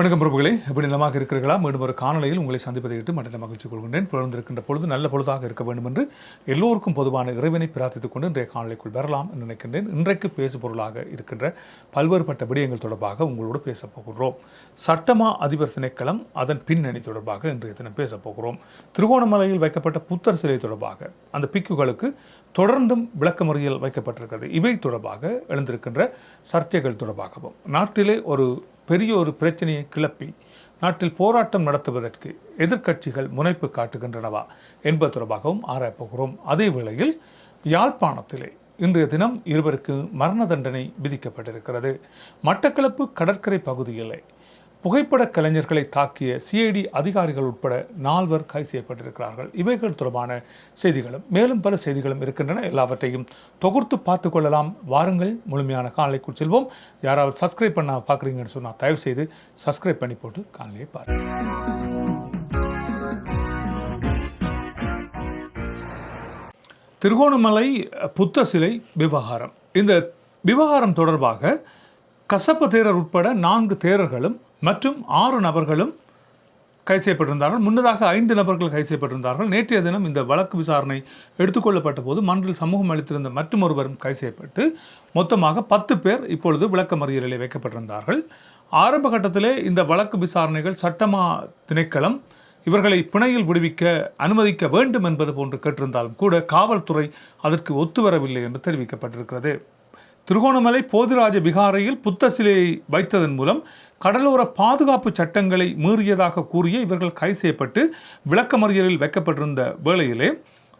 வணக்கம் பிரபுகளே. எப்படி நலமாக இருக்கிறீர்களா? மீண்டும் ஒரு காணொலியில் உங்களை சந்திப்பதை விட்டு மற்ற மகிழ்ச்சி கொள்கின்றேன். பிறந்திருக்கின்ற பொழுது நல்ல பொழுதாக இருக்க வேண்டும் என்று எல்லோருக்கும் பொதுவான இறைவனை பிரார்த்தித்துக் கொண்டு இன்றைய காணொலிக்குள் வரலாம் என்று நினைக்கின்றேன். இன்றைக்கு பேசு பொருளாக இருக்கின்ற பல்வேறுபட்ட விடயங்கள் தொடர்பாக உங்களோடு பேசப்போகிறோம் சட்டமா அதிபர் திணைக்களம் அதன் பின்னணி தொடர்பாக இன்றைய தினம் பேசப்போகிறோம் திருகோணமலையில் வைக்கப்பட்ட புத்தர் சிலை தொடர்பாக அந்த பிக்குகளுக்கு தொடர்ந்தும் விளக்கமறியல் வைக்கப்பட்டிருக்கிறது. இவை தொடர்பாக எழுந்திருக்கின்ற சர்ச்சைகள் தொடர்பாகவும் நாட்டிலே ஒரு பெரிய ஒரு பிரச்சனையை கிளப்பி நாட்டில் போராட்டம் நடத்துவதற்கு எதிர்க்கட்சிகள் முனைப்பு காட்டுகின்றனவா என்பது தொடர்பாகவும் ஆராயப்போகிறோம் அதே வேளையில் யாழ்ப்பாணத்திலே இன்றைய தினம் இருவருக்கு மரண தண்டனை விதிக்கப்பட்டிருக்கிறது. மட்டக்களப்பு கடற்கரை பகுதியிலே புகைப்பட கலைஞர்களை தாக்கிய சிஐடி அதிகாரிகள் உட்பட நால்வர் கைது செய்யப்பட்டிருக்கிறார்கள். இவைகள் தொடர்பான செய்திகளும் மேலும் பல செய்திகளும் இருக்கின்றன. எல்லாவற்றையும் தொகுத்து பார்த்து கொள்ளலாம். வாருங்கள். முழுமையான காணொலிக்குள் செல்வோம். யாராவது சப்ஸ்கிரைப் பண்ண பார்க்குறீங்கன்னு சொன்னால் தயவு செய்து சப்ஸ்கிரைப் பண்ணி போட்டு காணொலியை பாருங்கள் திருகோணமலை புத்த சிலை விவகாரம். இந்த விவகாரம் தொடர்பாக கசப்ப தேரர் உட்பட நான்கு தேரர்களும் மற்றும் ஆறு நபர்களும் கைது செய்யப்பட்டிருந்தார்கள். முன்னதாக ஐந்து நபர்கள் கைது செய்யப்பட்டிருந்தார்கள். நேற்றைய தினம் இந்த வழக்கு விசாரணை எடுத்துக்கொள்ளப்பட்ட போது மன்றில் சமூகம் அளித்திருந்த மற்றொருவரும் கைது செய்யப்பட்டு மொத்தமாக பத்து பேர் இப்பொழுது விளக்கமறியலில் வைக்கப்பட்டிருந்தார்கள். ஆரம்ப கட்டத்திலே இந்த வழக்கு விசாரணைகள் சட்டமா திணைக்களம் இவர்களை பிணையில் விடுவிக்க அனுமதிக்க வேண்டும் என்பது போன்று கேட்டிருந்தாலும் கூட காவல்துறை அதற்கு ஒத்துவரவில்லை என்று தெரிவிக்கப்பட்டிருக்கிறது. திருகோணமலை போதிராஜ விகாரையில் புத்த சிலையை வைத்ததன் மூலம் கடலோர பாதுகாப்பு சட்டங்களை மீறியதாக கூறிய இவர்கள் கைது செய்யப்பட்டு விளக்கமறியலில் வைக்கப்பட்டிருந்த வேளையிலே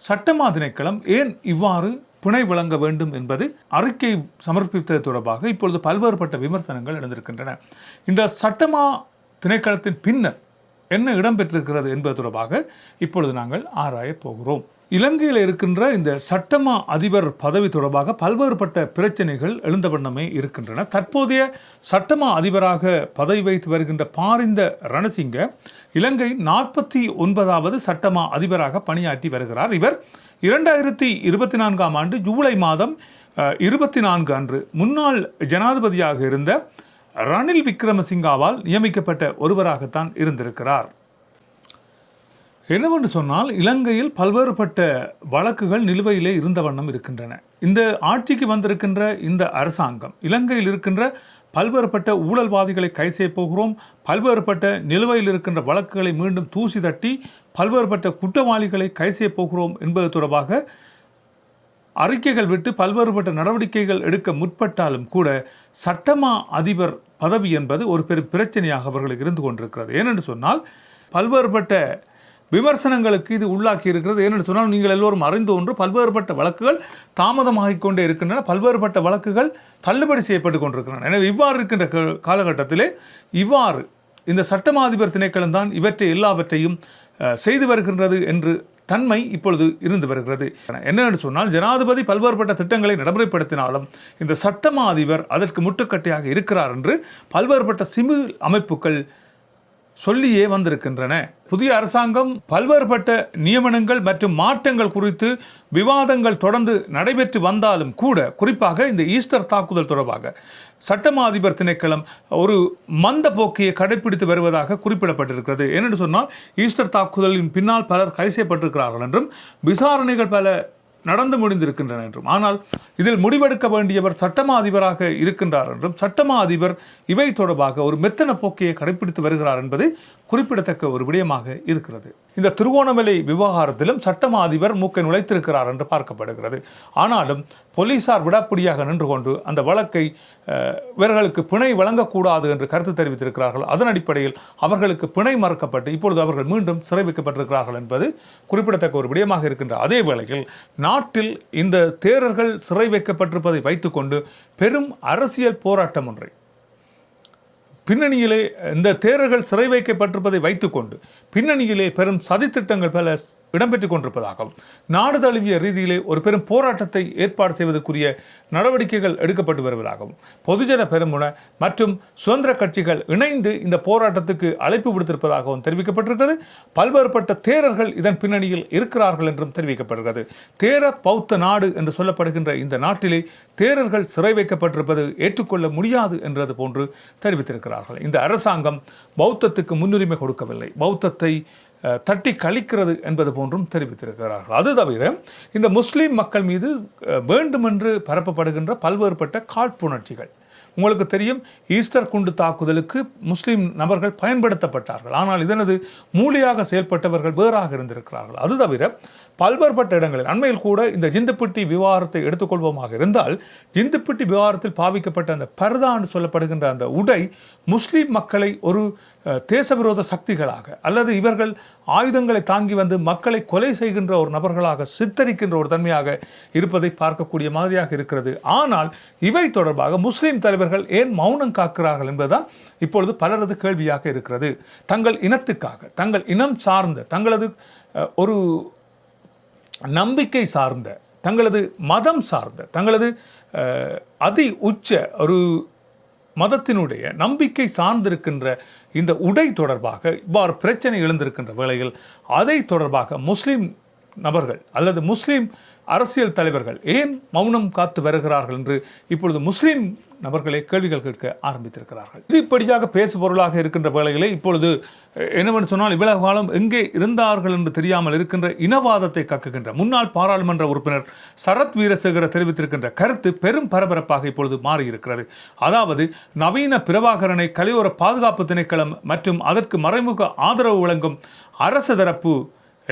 சட்டமா திணைக்களம் ஏன் இவ்வாறு பிணை வழங்க வேண்டும் என்பது அறிக்கை சமர்ப்பித்தது தொடர்பாக இப்பொழுது பல்வேறுபட்ட விமர்சனங்கள் எழுந்திருக்கின்றன. இந்த சட்டமா திணைக்களத்தின் பின்னர் என்ன இடம்பெற்றிருக்கிறது என்பது தொடர்பாக இப்பொழுது நாங்கள் ஆராயப் போகிறோம். இலங்கையில் இருக்கின்ற இந்த சட்டமா அதிபர் பதவி தொடர்பாக பல்வேறுபட்ட பிரச்சனைகள் எழுந்த வண்ணமே இருக்கின்றன. தற்போதைய சட்டமா அதிபராக பதவி வைத்து வருகின்ற பாரிந்த ரணசிங்க இலங்கை நாற்பத்தி ஒன்பதாவது சட்டமா அதிபராக பணியாற்றி வருகிறார். இவர் இரண்டாயிரத்தி இருபத்தி நான்காம் ஆண்டு ஜூலை மாதம் இருபத்தி நான்கு அன்று முன்னாள் ஜனாதிபதியாக இருந்த ரணில் விக்ரமசிங்காவால் நியமிக்கப்பட்ட ஒருவராகத்தான் இருந்திருக்கிறார். என்னவென்று சொன்னால் இலங்கையில் பல்வேறுபட்ட வழக்குகள் நிலுவையிலே இருந்த வண்ணம் இருக்கின்றன. இந்த ஆட்சிக்கு வந்திருக்கின்ற இந்த அரசாங்கம் இலங்கையில் இருக்கின்ற பல்வேறுபட்ட ஊழல்வாதிகளை கை செய்ய போகிறோம் பல்வேறுபட்ட நிலுவையில் இருக்கின்ற வழக்குகளை மீண்டும் தூசி தட்டி பல்வேறுபட்ட குற்றவாளிகளை கை செய்ய போகிறோம் என்பது தொடர்பாக அறிக்கைகள் விட்டு பல்வேறுபட்ட நடவடிக்கைகள் எடுக்க முற்பட்டாலும் கூட சட்டமா அதிபர் பதவி என்பது ஒரு பெரும் பிரச்சனையாக அவர்களுக்கு இருந்து கொண்டிருக்கிறது. ஏனென்று சொன்னால் பல்வேறுபட்ட விமர்சனங்களுக்கு இது உள்ளாக்கி இருக்கிறது. ஏனென்று சொன்னால் நீங்கள் எல்லோரும் அறிந்து ஒன்று பல்வேறுபட்ட வழக்குகள் தாமதமாகிக் கொண்டே இருக்கின்றன. பல்வேறுபட்ட வழக்குகள் தள்ளுபடி செய்யப்பட்டு கொண்டிருக்கின்றன. எனவே இவ்வாறு இருக்கின்ற க- காலகட்டத்திலே இவ்வாறு இந்த சட்டமாதிபர் திணைக்களம் தான் இவற்றை எல்லாவற்றையும் செய்து வருகின்றது என்று தன்மை இப்பொழுது இருந்து வருகிறது. என்னென்னு சொன்னால் ஜனாதிபதி பல்வேறுபட்ட திட்டங்களை நடைமுறைப்படுத்தினாலும் இந்த சட்டமா அதிபர் அதற்கு முட்டுக்கட்டையாக இருக்கிறார் என்று பல்வேறுபட்ட சிவில் அமைப்புகள் சொல்லியே வந்திருக்கின்றன. புதிய அரசாங்கம் பல்வேறுபட்ட நியமனங்கள் மற்றும் மாற்றங்கள் குறித்து விவாதங்கள் தொடர்ந்து நடைபெற்று வந்தாலும் கூட குறிப்பாக இந்த ஈஸ்டர் தாக்குதல் தொடர்பாக சட்டமா அதிபர் திணைக்களம் ஒரு மந்த போக்கையை கடைபிடித்து வருவதாக குறிப்பிடப்பட்டிருக்கிறது. ஏனென்று சொன்னால் ஈஸ்டர் தாக்குதலின் பின்னால் பலர் கைது செய்யப்பட்டிருக்கிறார்கள் என்றும் விசாரணைகள் பல நடந்து முடிந்திருக்கின்றன என்றும். ஆனால் இதில் முடிவெடுக்க வேண்டியவர் சட்டமா அதிபராக இருக்கின்றார் என்றும் சட்டமா அதிபர் இவை தொடர்பாக ஒரு மெத்தன போக்கையை கடைபிடித்து வருகிறார் என்பது குறிப்பிடத்தக்க ஒரு விடயமாக இருக்கிறது. இந்த திருவோணமலை விவகாரத்திலும் சட்டமா அதிபர் மூக்கை நுழைத்திருக்கிறார் என்று பார்க்கப்படுகிறது. ஆனாலும் போலீசார் விடாப்பிடியாக நின்று கொண்டு அந்த வழக்கை இவர்களுக்கு பிணை வழங்கக்கூடாது என்று கருத்து தெரிவித்திருக்கிறார்கள். அதன் அடிப்படையில் அவர்களுக்கு பிணை மறுக்கப்பட்டு இப்பொழுது அவர்கள் மீண்டும் சிறை வைக்கப்பட்டிருக்கிறார்கள் என்பது குறிப்பிடத்தக்க ஒரு விடயமாக இருக்கின்ற அதே வேளையில் நாட்டில் இந்த தேரர்கள் சிறை வைக்கப்பட்டிருப்பதை வைத்துக்கொண்டு பெரும் அரசியல் போராட்டம் ஒன்றை பின்னணியிலே இந்த தேரர்கள் சிறை வைக்கப்பட்டிருப்பதை வைத்துக்கொண்டு பின்னணியிலே பெரும் சதித்திட்டங்கள் பல இடம்பெற்றுக் கொண்டிருப்பதாகவும் நாடு தழுவிய ரீதியிலே ஒரு பெரும் போராட்டத்தை ஏற்பாடு செய்வதற்குரிய நடவடிக்கைகள் எடுக்கப்பட்டு வருவதாகவும் பொதுஜன பெருமுன மற்றும் சுதந்திர கட்சிகள் இணைந்து இந்த போராட்டத்துக்கு அழைப்பு விடுத்திருப்பதாகவும் தெரிவிக்கப்பட்டிருக்கிறது. பல்வேறுபட்ட தேரர்கள் இதன் பின்னணியில் இருக்கிறார்கள் என்றும் தெரிவிக்கப்படுகிறது. தேர பௌத்த நாடு என்று சொல்லப்படுகின்ற இந்த நாட்டிலே தேரர்கள் சிறை வைக்கப்பட்டிருப்பது ஏற்றுக்கொள்ள முடியாது என்றது போன்று தெரிவித்திருக்கிறார்கள். இந்த அரசாங்கம் பௌத்தத்துக்கு முன்னுரிமை கொடுக்கவில்லை. பௌத்தத்தை தட்டி கழிக்கிறது என்பது போன்றும் தெரிவித்திருக்கிறார்கள். அது தவிர இந்த முஸ்லீம் மக்கள் மீது வேண்டுமென்று பரப்பப்படுகின்ற பல்வேறுபட்ட காழ்ப்புணர்ச்சிகள். உங்களுக்கு தெரியும் ஈஸ்டர் குண்டு தாக்குதலுக்கு முஸ்லீம் நபர்கள் பயன்படுத்தப்பட்டார்கள். ஆனால் இதனது மூலியாக செயல்பட்டவர்கள் வேறாக இருந்திருக்கிறார்கள். அது தவிர பல்வேறுபட்ட இடங்களில் அண்மையில் கூட இந்த ஜிந்துப்பிட்டி விவகாரத்தை எடுத்துக்கொள்வோமாக இருந்தால் ஜிந்துப்பிட்டி விவகாரத்தில் பாவிக்கப்பட்ட அந்த பர்தா என்று சொல்லப்படுகின்ற அந்த உடை முஸ்லீம் மக்களை ஒரு தேசவிரோத சக்திகளாக அல்லது இவர்கள் ஆயுதங்களை தாங்கி வந்து மக்களை கொலை செய்கின்ற ஒரு நபர்களாக சித்தரிக்கின்ற ஒரு தன்மையாக இருப்பதை பார்க்கக்கூடிய மாதிரியாக இருக்கிறது. ஆனால் இவை தொடர்பாக முஸ்லீம் தலைவர்கள் ஏன் மௌனம் காக்கிறார்கள் என்பதுதான் இப்பொழுது பலரது கேள்வியாக இருக்கிறது. தங்கள் இனத்துக்காக தங்கள் இனம் சார்ந்த தங்களது ஒரு நம்பிக்கை சார்ந்த தங்களது மதம் சார்ந்த தங்களது அதி உச்ச ஒரு மதத்தினுடைய நம்பிக்கை சார்ந்திருக்கின்ற இந்த உடை தொடர்பாக இவ்வாறு பிரச்சனை எழுந்திருக்கின்ற வேளையில் அதை தொடர்பாக முஸ்லீம் நபர்கள் அல்லது முஸ்லீம் அரசியல் தலைவர்கள் ஏன் மௌனம் காத்து வருகிறார்கள் என்று இப்பொழுது முஸ்லீம் நபர்களே கேள்விகள் கேட்க ஆரம்பித்திருக்கிறார்கள். இது இப்படியாக பேசுபொருளாக இருக்கின்ற வேளையிலே இப்பொழுது என்னவென்று சொன்னால் இவ்வளவு காலம் எங்கே இருந்தார்கள் என்று தெரியாமல் இருக்கின்ற இனவாதத்தை கக்குகின்ற முன்னாள் பாராளுமன்ற உறுப்பினர் சரத் வீரசேகர தெரிவித்திருக்கின்ற கருத்து பெரும் பரபரப்பாக இப்பொழுது மாறியிருக்கிறது. அதாவது நவீன பிரபாகரனை கலையோர பாதுகாப்பு திணைக்களம் மற்றும் அதற்கு மறைமுக ஆதரவு வழங்கும் அரசு தரப்பு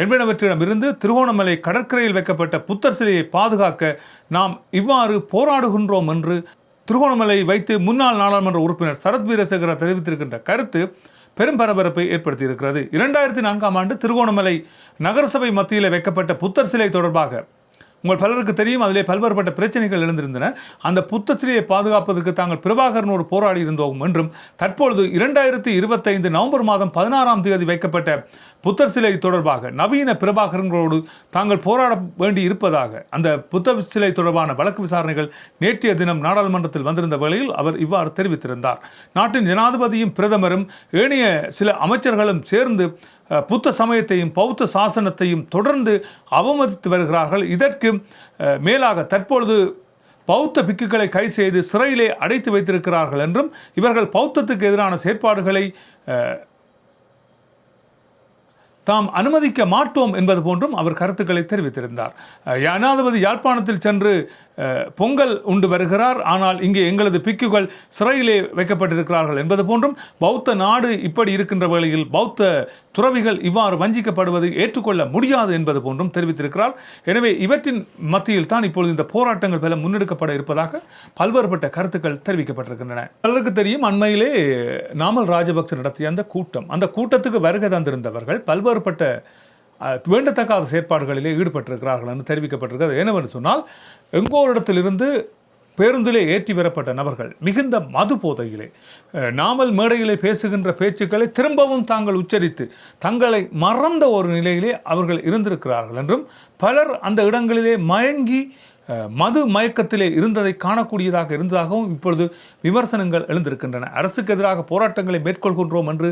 என்பனவற்றிடமிருந்து திருகோணமலை கடற்கரையில் வைக்கப்பட்ட புத்தர் சிலையை பாதுகாக்க நாம் இவ்வாறு போராடுகின்றோம் என்று திருகோணமலை வைத்து முன்னாள் நாடாளுமன்ற உறுப்பினர் சரத் வீரசேகர தெரிவித்திருக்கின்ற கருத்து பெரும் பரபரப்பை ஏற்படுத்தியிருக்கிறது. இரண்டாயிரத்தி நான்காம் ஆண்டு திருகோணமலை நகரசபை மத்தியில் வைக்கப்பட்ட புத்தர் சிலை தொடர்பாக உங்கள் பலருக்கு தெரியும் அதிலே பல்வேறுபட்ட பிரச்சனைகள் எழுந்திருந்தன. அந்த புத்த சிலையை பாதுகாப்பதற்கு தாங்கள் பிரபாகரனோடு போராடி இருந்தோம் என்றும் தற்பொழுது இரண்டாயிரத்தி இருபத்தைந்து நவம்பர் மாதம் பதினாறாம் தேதி வைக்கப்பட்ட புத்தர் சிலை தொடர்பாக நவீன பிரபாகரன்களோடு தாங்கள் போராட வேண்டி இருப்பதாக அந்த புத்த சிலை தொடர்பான வழக்கு விசாரணைகள் நேற்றைய தினம் நாடாளுமன்றத்தில் வந்திருந்த வேளையில் அவர் இவ்வாறு தெரிவித்திருந்தார். நாட்டின் ஜனாதிபதியும் பிரதமரும் ஏனைய சில அமைச்சர்களும் சேர்ந்து புத்த சமயத்தையும் பௌத்த சாசனத்தையும் தொடர்ந்து அவமதித்து வருகிறார்கள். இதற்கு மேலாக தற்பொழுது பௌத்த பிக்குகளை கை செய்து சிறையிலே அடைத்து வைத்திருக்கிறார்கள் என்றும் இவர்கள் பௌத்தத்துக்கு எதிரான செயற்பாடுகளை தாம் அனுமதிக்க மாட்டோம் என்பது போன்றும் அவர் கருத்துக்களை தெரிவித்திருந்தார். அஹ், ஜனாதிபதி யாழ்ப்பாணத்தில் சென்று பொங்கல் உண்டு வருகிறார். ஆனால் இங்கே எங்களது பிக்குகள் சிறையிலே வைக்கப்பட்டிருக்கிறார்கள் என்பது போன்றும் பௌத்த நாடு இப்படி இருக்கின்ற வேளையில் பௌத்த துறவிகள் இவ்வாறு வஞ்சிக்கப்படுவது ஏற்றுக்கொள்ள முடியாது என்பது போன்றும் தெரிவித்திருக்கிறார். எனவே இவற்றின் மத்தியில் தான் இப்பொழுது இந்த போராட்டங்கள் பல முன்னெடுக்கப்பட இருப்பதாக பல்வேறுபட்ட கருத்துக்கள் தெரிவிக்கப்பட்டிருக்கின்றன. பலருக்கு தெரியும் அண்மையிலே நாமல் ராஜபக்ச நடத்திய அந்த கூட்டம். அந்த கூட்டத்துக்கு வருகை தந்திருந்தவர்கள் பல்வேறு அப்பேற்பட்ட வேண்டத்தக்காத செயற்பாடுகளிலே ஈடுபட்டிருக்கிறார்கள் என்று தெரிவிக்கப்பட்டிருக்கிறது. என்னவென்று சொன்னால் எங்கோ ஒரு இடத்திலிருந்து பேருந்திலே ஏற்றி வரப்பட்ட நபர்கள் மிகுந்த மது போதையிலே நாமல் மேடையிலே பேசுகின்ற பேச்சுக்களை திரும்பவும் தாங்கள் உச்சரித்து தங்களை மறந்த ஒரு நிலையிலே அவர்கள் இருந்திருக்கிறார்கள் என்றும் பலர் அந்த இடங்களிலே மயங்கி மது மயக்கத்திலே இருந்ததை காணக்கூடியதாக இருந்ததாகவும் இப்பொழுது விமர்சனங்கள் எழுந்திருக்கின்றன. அரசுக்கு எதிராக போராட்டங்களை மேற்கொள்கின்றோம் என்று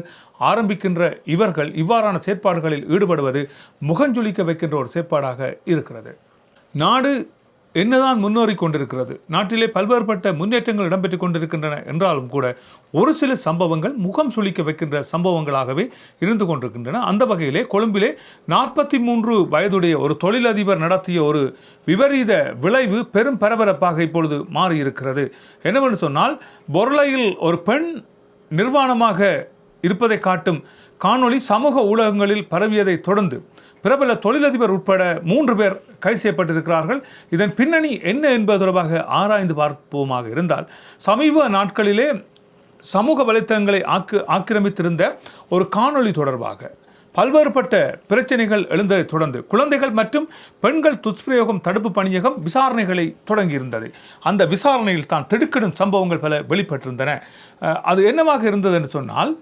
ஆரம்பிக்கின்ற இவர்கள் இவ்வாறான செயற்பாடுகளில் ஈடுபடுவது முகஞ்சொலிக்க வைக்கின்ற ஒரு செயற்பாடாக இருக்கிறது. நாடு என்னதான் முன்னேறி கொண்டிருக்கிறது நாட்டிலே பல்வேறுபட்ட முன்னேற்றங்கள் இடம்பெற்றுக் கொண்டிருக்கின்றன என்றாலும் கூட ஒரு சில சம்பவங்கள் முகம் சுளிக்க வைக்கின்ற சம்பவங்களாகவே இருந்து கொண்டிருக்கின்றன. அந்த வகையிலே கொழும்பிலே நாற்பத்தி மூன்று வயதுடைய ஒரு தொழிலதிபர் நடத்திய ஒரு விபரீத விளைவு பெரும் பரபரப்பாக இப்பொழுது மாறியிருக்கிறது. என்னவென்று சொன்னால் பொருளையில் ஒரு பெண் நிர்வாணமாக இருப்பதை காட்டும் காணொளி சமூக ஊடகங்களில் பரவியதை தொடர்ந்து பிரபல தொழிலதிபர் உட்பட மூன்று பேர் கைது செய்யப்பட்டிருக்கிறார்கள். இதன் பின்னணி என்ன என்பது தொடர்பாக ஆராய்ந்து பார்ப்போமாக இருந்தால் சமீப நாட்களிலே சமூக வலைத்தளங்களை ஆக்கு ஆக்கிரமித்திருந்த ஒரு காணொளி தொடர்பாக பல்வேறுபட்ட பிரச்சனைகள் எழுந்ததை தொடர்ந்து குழந்தைகள் மற்றும் பெண்கள் துஷ்பிரயோகம் தடுப்பு பணியகம் விசாரணைகளை தொடங்கியிருந்தது. அந்த விசாரணையில் தான் திடுக்கிடும் சம்பவங்கள் பல வெளிப்பட்டிருந்தன. அது என்னவாக இருந்தது என்று சொன்னால்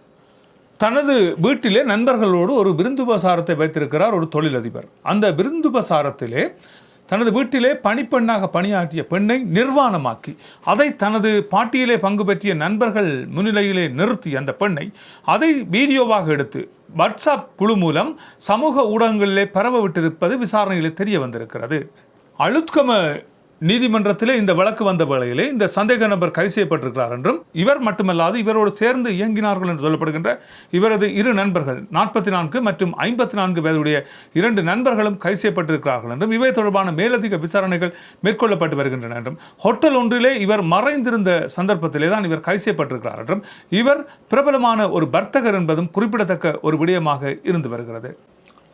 தனது வீட்டிலே நண்பர்களோடு ஒரு விருந்துபசாரத்தை வைத்திருக்கிறார் ஒரு தொழிலதிபர். அந்த விருந்துபசாரத்திலே தனது வீட்டிலே பணிப்பெண்ணாக பணியாற்றிய பெண்ணை நிர்வாணமாக்கி அதை தனது பாட்டியிலே பங்கு பெற்றிய நண்பர்கள் முன்னிலையிலே நிறுத்தி அந்த பெண்ணை அதை வீடியோவாக எடுத்து வாட்ஸ்அப் குழு மூலம் சமூக ஊடகங்களிலே பரவ விட்டிருப்பது விசாரணையில் தெரிய வந்திருக்கிறது. அழுத்கம நீதிமன்றத்திலே இந்த வழக்கு வந்த வேளையிலே இந்த சந்தேக நபர் கைது செய்யப்பட்டிருக்கிறார் என்றும் இவர் மட்டுமல்லாது இவரோடு சேர்ந்து இயங்கினார்கள் என்று சொல்லப்படுகின்ற இவரது இரு நண்பர்கள் நாற்பத்தி நான்கு மற்றும் ஐம்பத்தி நான்கு வயதுடைய இரண்டு நண்பர்களும் கைது செய்யப்பட்டிருக்கிறார்கள் என்றும் இவை தொடர்பான மேலதிக விசாரணைகள் மேற்கொள்ளப்பட்டு வருகின்றன என்றும் ஹோட்டல் ஒன்றிலே இவர் மறைந்திருந்த சந்தர்ப்பத்திலே தான் இவர் கைது செய்யப்பட்டிருக்கிறார் என்றும் இவர் பிரபலமான ஒரு வர்த்தகர் என்பதும் குறிப்பிடத்தக்க ஒரு விடயமாக இருந்து வருகிறது.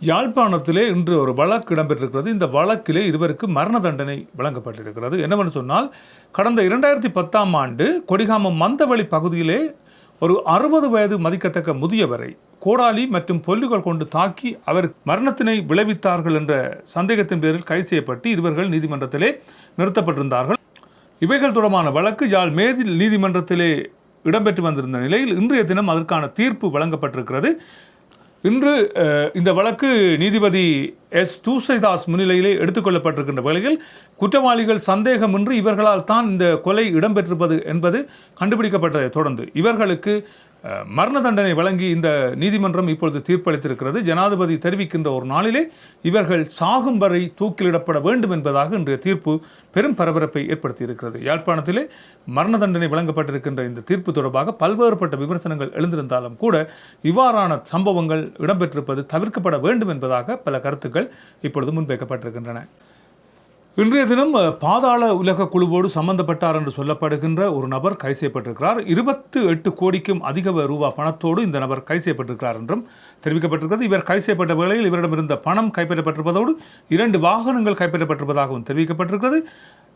யாழ்ப்பாணத்திலே இன்று ஒரு வழக்கு இடம்பெற்றிருக்கிறது. இந்த வழக்கிலே இருவருக்கு மரண தண்டனை வழங்கப்பட்டிருக்கிறது. என்னவென்று சொன்னால் கடந்த இரண்டாயிரத்தி பத்தாம் ஆண்டு கொடிகாமம் மந்தவெளி பகுதியிலே ஒரு அறுபது வயது மதிக்கத்தக்க முதியவரை கோடாலி மற்றும் பொல்லுகள் கொண்டு தாக்கி அவர் மரணத்தினை விளைவித்தார்கள் என்ற சந்தேகத்தின் பேரில் கைது செய்யப்பட்டு இருவர்கள் நீதிமன்றத்திலே நிறுத்தப்பட்டிருந்தார்கள். இவைகள் தொடர்பான வழக்கு யாழ் மேதில் நீதிமன்றத்திலே இடம்பெற்று வந்திருந்த நிலையில் இன்றைய தினம் அதற்கான தீர்ப்பு வழங்கப்பட்டிருக்கிறது. இன்று இந்த வழக்கு நீதிபதி எஸ். தூசைதாஸ் முன்னிலையிலே எடுத்துக்கொள்ளப்பட்டிருக்கின்ற வேளையில் குற்றவாளிகள் சந்தேகமின்றி இவர்களால் தான் இந்த கொலை இடம்பெற்றிருப்பது என்பது கண்டுபிடிக்கப்பட்டதை தொடர்ந்து இவர்களுக்கு மரண தண்டனை வழங்கி இந்த நீதிமன்றம் இப்பொழுது தீர்ப்பளித்திருக்கிறது. ஜனாதிபதி தெரிவிக்கின்ற ஒரு நாளிலே இவர்கள் சாகும் வரை தூக்கிலிடப்பட வேண்டும் என்பதாக இன்றைய தீர்ப்பு பெரும் பரபரப்பை ஏற்படுத்தியிருக்கிறது. யாழ்ப்பாணத்திலே மரண தண்டனை வழங்கப்பட்டிருக்கின்ற இந்த தீர்ப்பு தொடர்பாக பல்வேறுபட்ட விமர்சனங்கள் எழுந்திருந்தாலும் கூட இவ்வாறான சம்பவங்கள் இடம்பெற்றிருப்பது தவிர்க்கப்பட வேண்டும் என்பதாக பல கருத்துக்கள் இப்பொழுது முன்வைக்கப்பட்டிருக்கின்றன. இன்றைய தினம் பாதாள உலக குழுவோடு சம்பந்தப்பட்டார் என்று சொல்லப்படுகின்ற ஒரு நபர் கை செய்யப்பட்டிருக்கிறார். இருபத்து எட்டு கோடிக்கும் அதிக ரூபா பணத்தோடு இந்த நபர் கை செய்யப்பட்டிருக்கிறார் என்றும் தெரிவிக்கப்பட்டிருக்கிறது. இவர் கை செய்யப்பட்ட வேளையில் இவரிடம் இருந்த பணம் கைப்பற்றப்பட்டிருப்பதோடு இரண்டு வாகனங்கள் கைப்பற்றப்பட்டிருப்பதாகவும் தெரிவிக்கப்பட்டிருக்கிறது.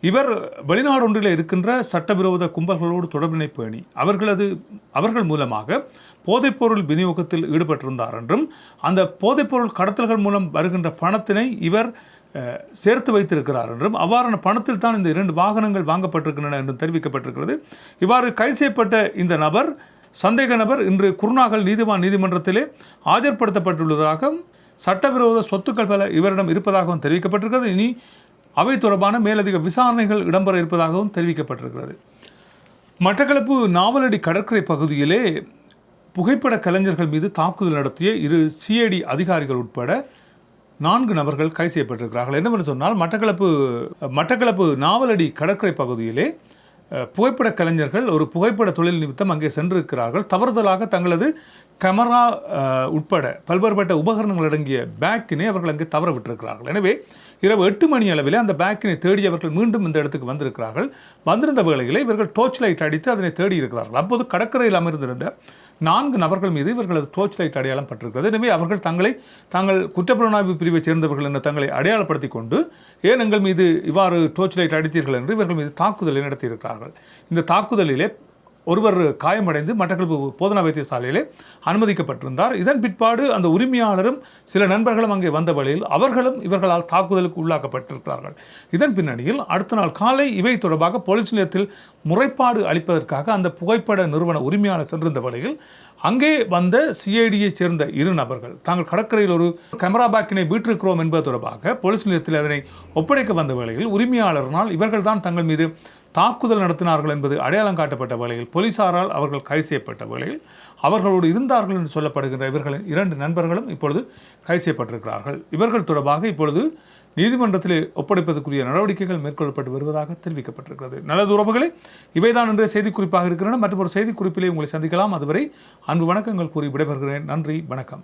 இவர் வெளிநாடு ஒன்றில் இருக்கின்ற சட்டவிரோத கும்பல்களோடு தொடர்பினை பேணி அவர்களது அவர்கள் மூலமாக போதைப்பொருள் விநியோகத்தில் ஈடுபட்டிருந்தார் என்றும் அந்த போதைப்பொருள் கடத்தல்கள் மூலம் வருகின்ற பணத்தினை இவர் சேர்த்து வைத்திருக்கிறார் என்றும் அவ்வாறான பணத்தில் தான் இந்த இரண்டு வாகனங்கள் வாங்கப்பட்டிருக்கின்றன என்றும் தெரிவிக்கப்பட்டிருக்கிறது. இவ்வாறு கைது செய்யப்பட்ட இந்த நபர் சந்தேக நபர் இன்று குருநாகல் நீதிவான் நீதிமன்றத்திலே ஆஜர்படுத்தப்பட்டுள்ளதாகவும் சட்டவிரோத சொத்துக்கள் பல இவரிடம் இருப்பதாகவும் தெரிவிக்கப்பட்டிருக்கிறது. இனி அவை தொடர்பான மேலதிக விசாரணைகள் இடம்பெற இருப்பதாகவும் தெரிவிக்கப்பட்டிருக்கிறது. மட்டக்களப்பு நாவலடி கடற்கரை பகுதியிலே புகைப்பட கலைஞர்கள் மீது தாக்குதல் நடத்திய இரு சிஐடி அதிகாரிகள் உட்பட நான்கு நபர்கள் கைது செய்யப்பட்டிருக்கிறார்கள். என்னவென்று சொன்னால் மட்டக்களப்பு மட்டக்களப்பு நாவலடி கடற்கரை பகுதியிலே புகைப்பட கலைஞர்கள் ஒரு புகைப்பட தொழில் நிமித்தம் அங்கே சென்றிருக்கிறார்கள். தவறுதலாக தங்களது கேமரா உட்பட பல்வேறுபட்ட உபகரணங்கள் அடங்கிய பேக்கினை அவர்கள் அங்கே தவற விட்டிருக்கிறார்கள். எனவே இரவு எட்டு மணி அளவிலே அந்த பேக்கினை தேடி அவர்கள் மீண்டும் இந்த இடத்துக்கு வந்திருக்கிறார்கள். வந்திருந்த வேளையிலே இவர்கள் டோர்ச் லைட் அடித்து அதனை தேடி இருக்கிறார்கள். அப்போது கடற்கரையில் அமர்ந்திருந்த நான்கு நபர்கள் மீது இவர்களது டோர்ச் லைட் அடையாளம் பட்டிருக்கிறது எனவே அவர்கள் தங்களை தாங்கள் குற்றப்புலனாய்வு பிரிவைச் சேர்ந்தவர்கள் என்று தங்களை அடையாளப்படுத்தி கொண்டு ஏன் எங்கள் மீது இவ்வாறு டோர்ச் லைட் அடித்தீர்கள் என்று இவர்கள் மீது தாக்குதலை நடத்தியிருக்கிறார்கள். இந்த தாக்குதலிலே ஒருவர் காயமடைந்து மட்டக்களப்பு போதனா வைத்தியசாலையிலே அனுமதிக்கப்பட்டிருந்தார். இதன் பிற்பாடு அந்த உரிமையாளரும் சில நண்பர்களும் அங்கே வந்த வழியில் அவர்களும் இவர்களால் தாக்குதலுக்கு உள்ளாக்கப்பட்டிருக்கிறார்கள். இதன் பின்னணியில் அடுத்த நாள் காலை இவை தொடர்பாக போலீஸ் நிலையத்தில் முறைப்பாடு அளிப்பதற்காக அந்த புகைப்பட நிறுவன உரிமையாளர் சென்றிருந்த வழியில் அங்கே வந்த சிஐடியை சேர்ந்த இரு நபர்கள் தாங்கள் கடற்கரையில் ஒரு கேமரா பேக்கினை வீட்டிருக்கிறோம் என்பது தொடர்பாக போலீஸ் நிலையத்தில் அதனை ஒப்படைக்க வந்த வேளையில் உரிமையாளர்னால் இவர்கள்தான் தங்கள் மீது தாக்குதல் நடத்தினார்கள் என்பது அடையாளம் காட்டப்பட்ட வேளையில் போலீசாரால் அவர்கள் கைது செய்யப்பட்ட வேளையில் அவர்களோடு இருந்தார்கள் என்று சொல்லப்படுகின்ற இவர்களின் இரண்டு நண்பர்களும் இப்பொழுது கைது செய்யப்பட்டிருக்கிறார்கள். இவர்கள் தொடர்பாக இப்பொழுது நீதிமன்றத்தில் ஒப்படைப்பதற்குரிய நடவடிக்கைகள் மேற்கொள்ளப்பட்டு வருவதாக தெரிவிக்கப்பட்டிருக்கிறது. நல்லது உறவுகளே இவைதான் இன்றைய செய்திக்குறிப்பாக இருக்கின்றன மற்றும் ஒரு செய்திக்குறிப்பிலே உங்களை சந்திக்கலாம். அதுவரை அன்பு வணக்கங்கள் கூறி விடைபெறுகிறேன். நன்றி வணக்கம்.